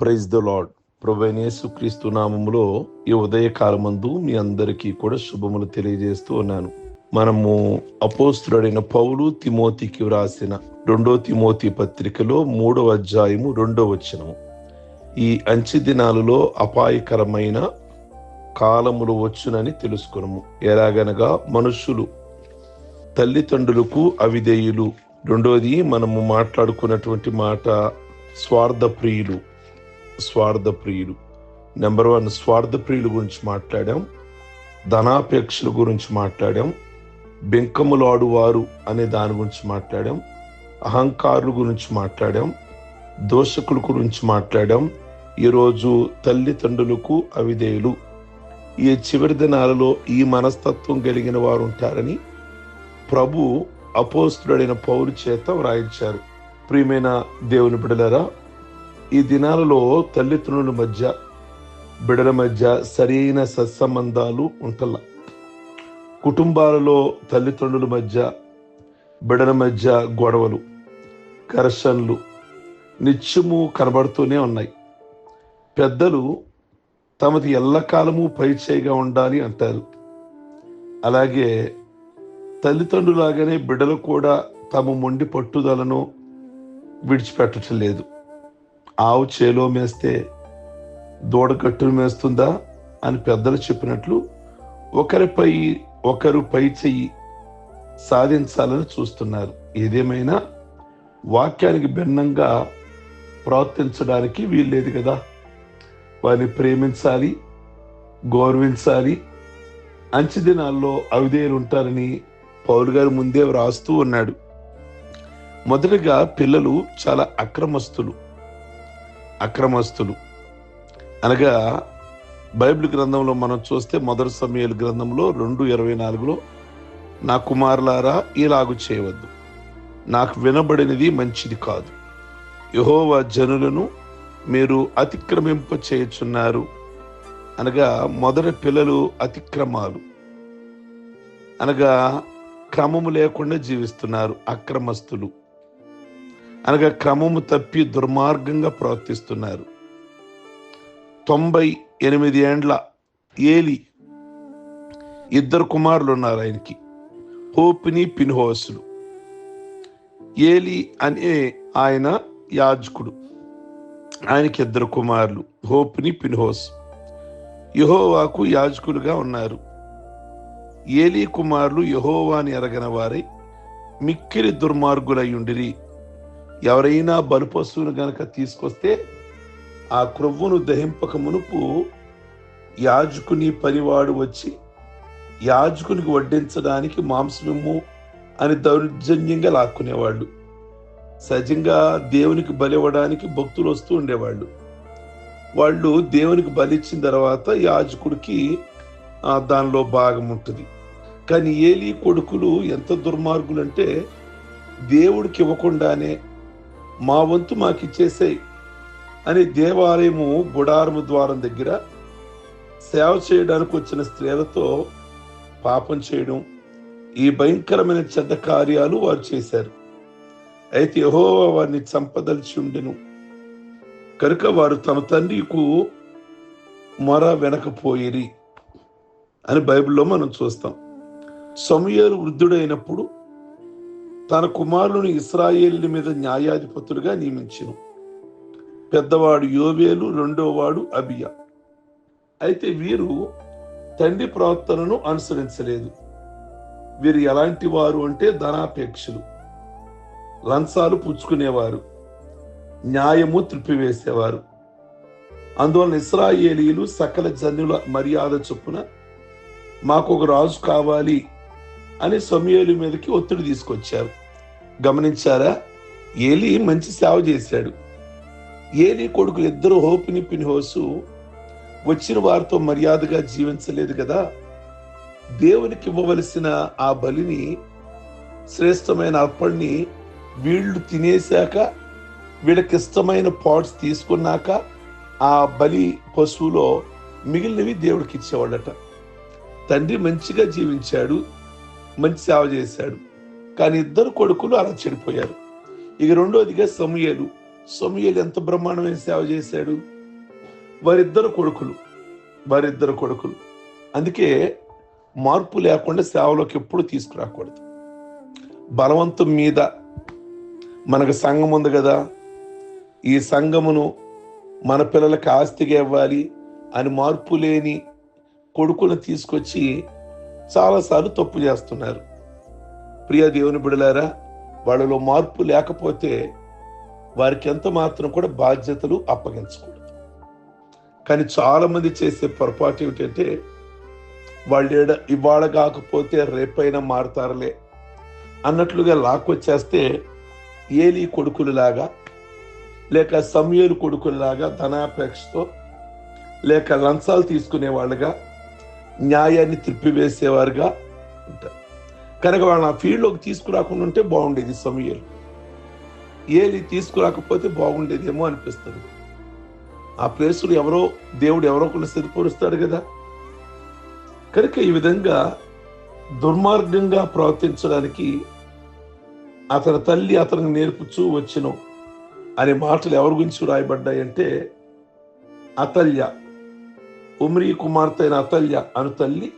Praise the lord ప్రభైనేసు క్రీస్తు నామములో ఈ ఉదయకాలమందు మీ అందరికీ కూడా శుభములు తెలియజేస్తూ ఉన్నాను. మనము అపోస్తుడైన పౌలు తిమోతికి వ్రాసిన రెండో తిమోతి పత్రికలో మూడవ అధ్యాయము రెండో వచనము. ఈ అంచె దినాలలో అపాయకరమైన కాలములు వచ్చునని తెలుసుకునము. ఎలాగనగా మనుషులు తల్లిదండ్రులకు అవిధేయులు. రెండోది మనము మాట్లాడుకున్నటువంటి మాట స్వార్థ ప్రియులు స్వార్థ ప్రియులు నెంబర్ వన్ స్వార్థ ప్రియుల గురించి మాట్లాడాం. ధనాపేక్షల గురించి మాట్లాడాం. బెంకములాడువారు అనే దాని గురించి మాట్లాడాం. అహంకారుల గురించి మాట్లాడాం. దోషకుల గురించి మాట్లాడాం. ఈరోజు తల్లిదండ్రులకు అవిధేయులు. ఈ చివరి దినాలలో ఈ మనస్తత్వం కలిగిన వారు ఉంటారని ప్రభు అపోస్తుడైన పౌరు చేత వ్రాయించారు. ప్రియమైన దేవుని బిడలరా ఈ దినాలలో తల్లిదండ్రుల మధ్య బిడల మధ్య సరైన సత్సంబంధాలు ఉంటల్ల. కుటుంబాలలో తల్లిదండ్రుల మధ్య బిడల మధ్య గొడవలు ఘర్షణలు నిత్యము కనబడుతూనే ఉన్నాయి. పెద్దలు తమది ఎల్లకాలము పైచేయిగా ఉండాలి అంటారు. అలాగే తల్లిదండ్రులాగానే బిడ్డలు కూడా తమ మొండి పట్టుదలను విడిచిపెట్టడం లేదు ఆవు చేలో మేస్తే దూడకట్టును మేస్తుందా అని పెద్దలు చెప్పినట్లు ఒకరిపై ఒకరు పై చెయ్యి సాధించాలని చూస్తున్నారు. ఏదేమైనా వాక్యానికి భిన్నంగా ప్రవర్తించడానికి వీల్లేదు కదా. వారిని ప్రేమించాలి గౌరవించాలి అంచి దినాల్లో అవిధేయులు ఉంటారని పౌరు గారు ముందే వ్రాస్తూ ఉన్నాడు. మొదటగా పిల్లలు చాలా అక్రమస్తులు. అక్రమస్తులు. అనగా బైబిల్ గ్రంథంలో మనం చూస్తే మొదటి సమయాల గ్రంథంలో రెండు ఇరవై నాలుగులో నా కుమారులారా ఇలాగు చేయవద్దు. నాకు వినబడినది మంచిది కాదు. యహోవా జనులను మీరు అతిక్రమింప చేయుచున్నారు. అనగా మొదటి పిల్లలు అతిక్రమాలు. అనగా క్రమము లేకుండా జీవిస్తున్నారు అక్రమస్తులు. అనగా క్రమము తప్పి దుర్మార్గంగా ప్రవర్తిస్తున్నారు. తొంభై ఎనిమిది ఏండ్ల ఏలి ఇద్దరు కుమారులు ఉన్నారు ఆయనకి. హోపిని పిన్హోసులు ఏలి అనే ఆయన యాజకుడు. ఆయనకి ఇద్దరు కుమారులు హోపిని పిన్హోస్. యహోవాకు యాజకులుగా ఉన్నారు. ఏలీ కుమారులు యహోవాని ఎరగన వారై మిక్కిలి దుర్మార్గులయ్యుండిరి ఎవరైనా బలుపశువును గనక తీసుకొస్తే ఆ క్రొవ్వును దహింపక మునుపు యాజకుని పనివాడు వచ్చి యాజకునికి వడ్డించడానికి మాంసము అని దౌర్జన్యంగా లాక్కునేవాళ్ళు. సహజంగా దేవునికి బలివ్వడానికి భక్తులు వస్తూ ఉండేవాళ్ళు. వాళ్ళు దేవునికి బలి ఇచ్చిన తర్వాత యాజకుడికి దానిలో భాగం ఉంటుంది. కానీ ఏలి కొడుకులు ఎంత దుర్మార్గులు అంటే దేవుడికి ఇవ్వకుండానే మా వంతు మాకు ఇచ్చేసాయి అని దేవాలయము గుడారము ద్వారం దగ్గర సేవ చేయడానికి వచ్చిన స్త్రీలతో పాపం చేయడం ఈ భయంకరమైన చెడ్డ కార్యాలు వారు చేశారు. అయితే యహోవా వారిని చంపదలిచి ఉండెను. కనుక వారు తమ తండ్రికు మొర వెనకపోయిరి అని బైబిల్లో మనం చూస్తాం. సమయాలు వృద్ధుడైనప్పుడు తన కుమారులను ఇస్రాయేలు మీద న్యాయాధిపతులుగా నియమించను. పెద్దవాడు యోవేలు రెండోవాడు అబియా. అయితే వీరు తండ్రి ప్రవర్తనను అనుసరించలేదు. వీరు ఎలాంటి వారు అంటే ధనాపేక్షలు. లంచాలు పుచ్చుకునేవారు. న్యాయము త్రిప్పివేసేవారు. అందువలన ఇస్రాయేలీలు సకల జనుల మర్యాద చొప్పున మాకు ఒక రాజు కావాలి అని సమయలు మీదకి ఒత్తిడి తీసుకొచ్చారు. గమనించారా? ఏలి మంచి సేవ చేశాడు. ఏలి కొడుకులు ఇద్దరు హోపిని పినిహోసు వచ్చిన వారితో మర్యాదగా జీవించలేదు కదా? దేవునికి ఇవ్వవలసిన ఆ బలిని శ్రేష్టమైన అర్పణని వీళ్ళు తినేశాక వీళ్ళకి ఇష్టమైన పాట్స్ తీసుకున్నాక ఆ బలి పశువులో మిగిలినవి దేవుడికి ఇచ్చేవాడట తండ్రి మంచిగా జీవించాడు మంచి సేవ చేశాడు. కానీ ఇద్దరు కొడుకులు అలా చెడిపోయారు. ఇక రెండోదిగా సమూయేలు. సమూయేలు ఎంత బ్రహ్మాండమైన సేవ చేశాడు? వారిద్దరు కొడుకులు. వారిద్దరు కొడుకులు. అందుకే మార్పు లేకుండా సేవలోకి ఎప్పుడు తీసుకురాకూడదు. బలవంతం మీద మనకు సంఘం ఉంది కదా. ఈ సంఘమును మన పిల్లలకి ఆస్తిగా ఇవ్వాలి అని మార్పు లేని కొడుకులను తీసుకొచ్చి చాలాసార్లు తప్పు చేస్తున్నారు. ప్రియ దేవుని బిడలారా వాళ్ళలో మార్పు లేకపోతే వారికి ఎంత మాత్రం కూడా బాధ్యతలు అప్పగించకూడదు. కానీ చాలామంది చేసే పొరపాటు ఏమిటంటే వాళ్ళు ఇవాళ కాకపోతే రేపైనా మారుతారులే అన్నట్లుగా లాక్కొచ్చేస్తే ఏలి కొడుకులలాగా లేక సమయలు కొడుకులలాగా ధనాపేక్షతో లేక లంచాలు తీసుకునే వాళ్ళుగా న్యాయాన్ని తిప్పివేసేవారుగా ఉంటారు. కనుక వాళ్ళని ఆ ఫీల్డ్లోకి తీసుకురాకుండా ఉంటే బాగుండేది సమయలు ఏలి తీసుకురాకపోతే బాగుండేదేమో అనిపిస్తుంది. ఆ ప్లేసులు ఎవరో దేవుడు ఎవరో కొన్ని స్థిరపరుస్తాడు కదా. కనుక ఈ విధంగా దుర్మార్గంగా ప్రవర్తించడానికి అతని తల్లి అతనికి నేర్పుచూ వచ్చును అనే మాటలు ఎవరి గురించి రాయబడ్డాయంటే అతల్య. ఉమ్రీ కుమార్తె అయిన అతల్య అను తల్లి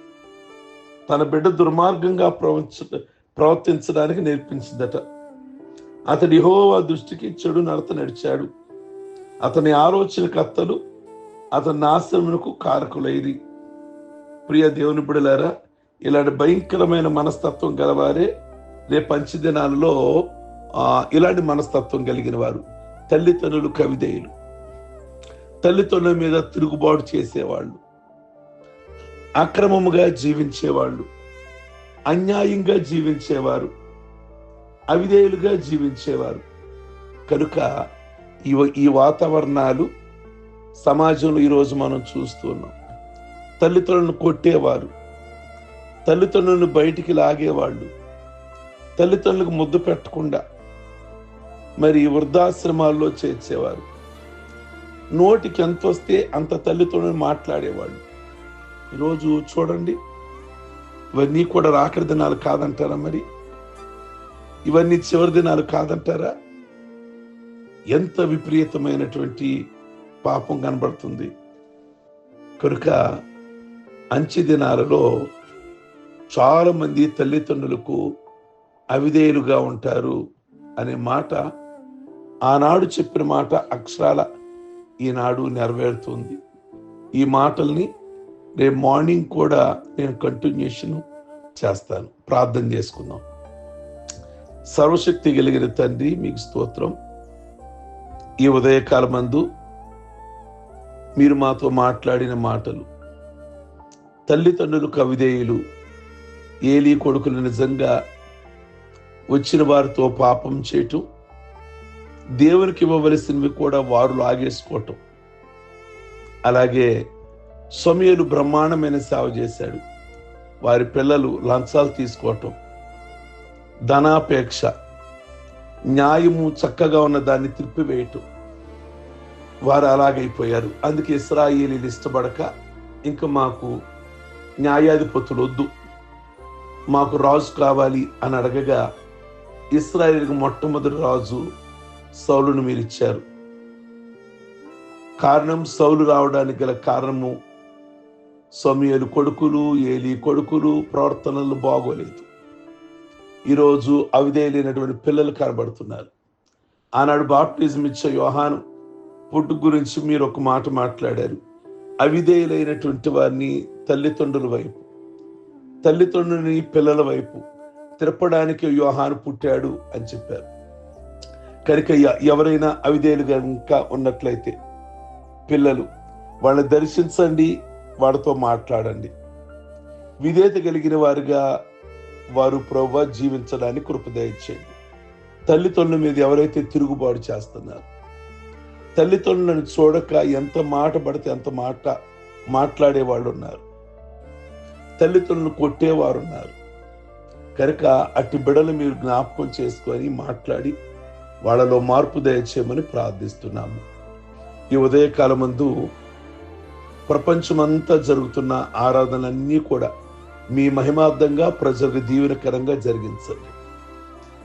తన బిడ్డ దుర్మార్గంగా ప్రవర్తించ ప్రవర్తించడానికి నేర్పించిందట. అతడి హోవా దృష్టికి చెడు నడత నడిచాడు. అతని ఆలోచన కత్తలు అతని నాశనమునకు కారకులైరి. ప్రియ దేవుని బిడలారా ఇలాంటి భయంకరమైన మనస్తత్వం గలవారే రేపు పంచదినాలలో ఇలాంటి మనస్తత్వం కలిగిన వారు తల్లిదండ్రులు కవిదేయులు. తల్లిదండ్రుల మీద తిరుగుబాటు చేసేవాళ్ళు. అక్రమముగా జీవించేవాళ్ళు అన్యాయంగా జీవించేవారు అవిధేయులుగా జీవించేవారు. కనుక ఈ ఈ వాతావరణాలు సమాజంలో ఈరోజు మనం చూస్తున్నాం తల్లిదండ్రులను కొట్టేవారు తల్లిదండ్రులను బయటికి లాగేవాళ్ళు తల్లిదండ్రులకు ముద్దు పెట్టకుండా మరి వృద్ధాశ్రమాల్లో చేర్చేవారు. నోటికి ఎంత వస్తే అంత తల్లిదండ్రులు మాట్లాడేవాళ్ళు. ఈరోజు చూడండి. ఇవన్నీ కూడా రాకడి దినాలు కాదంటారా మరి? ఇవన్నీ చివరి దినాలు కాదంటారా? ఎంత విపరీతమైనటువంటి పాపం కనబడుతుంది. కనుక అంచె దినాలలో చాలా మంది తల్లిదండ్రులకు అవిధేయులుగా ఉంటారు అనే మాట ఆనాడు చెప్పిన మాట అక్షరాల ఈనాడు నెరవేరుతుంది. ఈ మాటల్ని రేపు మార్నింగ్ కూడా నేను కంటిన్యూషన్ చేస్తాను. ప్రార్థన చేసుకుందాం. సర్వశక్తి కలిగిన తండ్రి మీకు స్తోత్రం. ఈ ఉదయకాలమందు మీరు మాతో మాట్లాడిన మాటలు తల్లిదండ్రులు కవిదేయులు ఏలీ కొడుకులు నిజంగా వచ్చిన వారితో పాపం చేయటం దేవునికి ఇవ్వవలసినవి కూడా వారు లాగేసుకోవటం. అలాగే సమయలు బ్రహ్మాండమైన సేవ చేశాడు. వారి పిల్లలు లంచాలు తీసుకోవటం ధనాపేక్ష న్యాయము చక్కగా ఉన్న దాన్ని తిప్పివేయటం. వారు అలాగైపోయారు. అందుకే ఇస్రాయేలీలు ఇష్టపడక ఇంకా మాకు న్యాయాధిపతులు వద్దు మాకు రాజు కావాలి అని అడగగా ఇస్రాయేల్కి మొట్టమొదటి రాజు సౌలును మీరు ఇచ్చారు కారణం సౌలు రావడానికి గల కారణము సమయలు కొడుకులు ఏలి కొడుకులు ప్రవర్తనలు బాగోలేదు. ఈరోజు అవిధేయులైనటువంటి పిల్లలు కనబడుతున్నారు. ఆనాడు బాప్టిజం ఇచ్చే యోహాను పుట్టు గురించి మీరు ఒక మాట మాట్లాడారు. అవిధేయులైనటువంటి వారిని తల్లిదండ్రుల వైపు తల్లిదండ్రులని పిల్లల వైపు తిరపడానికి యోహాను పుట్టాడు అని చెప్పారు. కనుక ఎవరైనా అవిధేయులు కనుక ఉన్నట్లయితే పిల్లలు వాళ్ళని దర్శించండి వాడితో మాట్లాడండి. విధేయత కలిగిన వారుగా వారు ప్రభు జీవించడానికి కృపదయించండి తల్లిదండ్రుల మీద ఎవరైతే తిరుగుబాటు చేస్తున్నారు తల్లిదండ్రులను చూడక ఎంత మాట పడితే అంత మాట మాట్లాడే వాళ్ళు ఉన్నారు తల్లిదండ్రులను కొట్టేవారు ఉన్నారు కనుక అట్టి బిడలు మీరు జ్ఞాపకం చేసుకొని మాట్లాడి వాళ్ళలో మార్పు దయచేయమని ప్రార్థిస్తున్నాము. ఈ ఉదయకాలమందు ప్రపంచమంతా జరుగుతున్న ఆరాధనలన్నీ కూడా మీ మహిమార్థంగా ప్రజలకు దీవెనకరంగా జరిగించండి.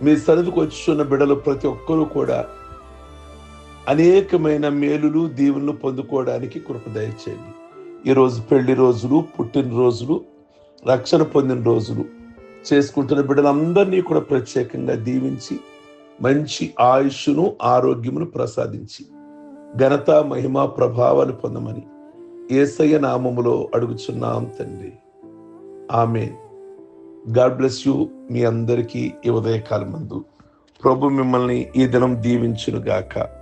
మీ సన్నిధికి వచ్చున్న బిడలు ప్రతి ఒక్కరూ కూడా అనేకమైన మేలులు దీవులను పొందుకోవడానికి కృపదయ చేయండి ఈరోజు పెళ్ళి రోజులు పుట్టినరోజులు రక్షణ పొందిన రోజులు చేసుకుంటున్న బిడ్డలందరినీ కూడా ప్రత్యేకంగా దీవించి మంచి ఆయుష్ను ఆరోగ్యమును ప్రసాదించి ఘనత మహిమ ప్రభావాలు పొందమని ఏసయ్య నామములో అడుగుచున్నాం తండ్రి. ఆమె గాడ్ బ్లెస్ యూ. మీ అందరికీ ఈ ఉదయకాలమందు. ప్రభు మిమ్మల్ని ఈ దినం దీవించును గాక